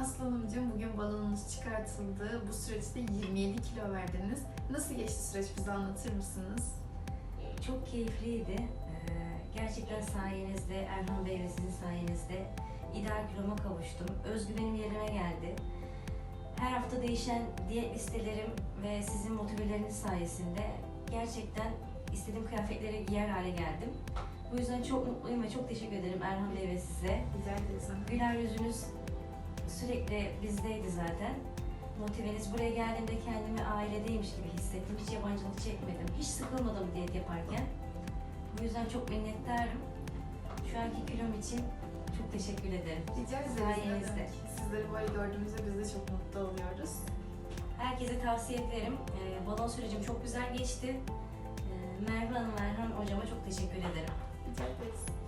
Aslı Hanımcığım bugün balonunuz çıkartıldı. Bu süreçte 27 kilo verdiniz. Nasıl geçti süreç bize anlatır mısınız? Çok keyifliydi. Ee, gerçekten sayenizde, Erhan Bey ve sizin sayenizde ideal kiloma kavuştum. Özgüvenim yerine geldi. Her hafta değişen diyet listelerim ve sizin motiveleriniz sayesinde gerçekten istediğim kıyafetleri giyer hale geldim. Bu yüzden çok mutluyum ve çok teşekkür ederim Erhan Bey ve size. Hanım. Güler yüzünüz sürekli bizdeydi zaten. Motiveniz buraya geldiğimde kendimi ailedeymiş gibi hissettim. Hiç yabancılık çekmedim. Hiç sıkılmadım diyet yaparken. Bu yüzden çok minnettarım. Şu anki kilom için çok teşekkür ederim. Rica ederiz. Sizleri böyle gördüğümüzde biz de çok mutlu oluyoruz. Herkese tavsiye ederim. Ee, balon sürecim çok güzel geçti. Ee, Merve Hanım, Erhan Hocama çok teşekkür ederim. Rica ederiz.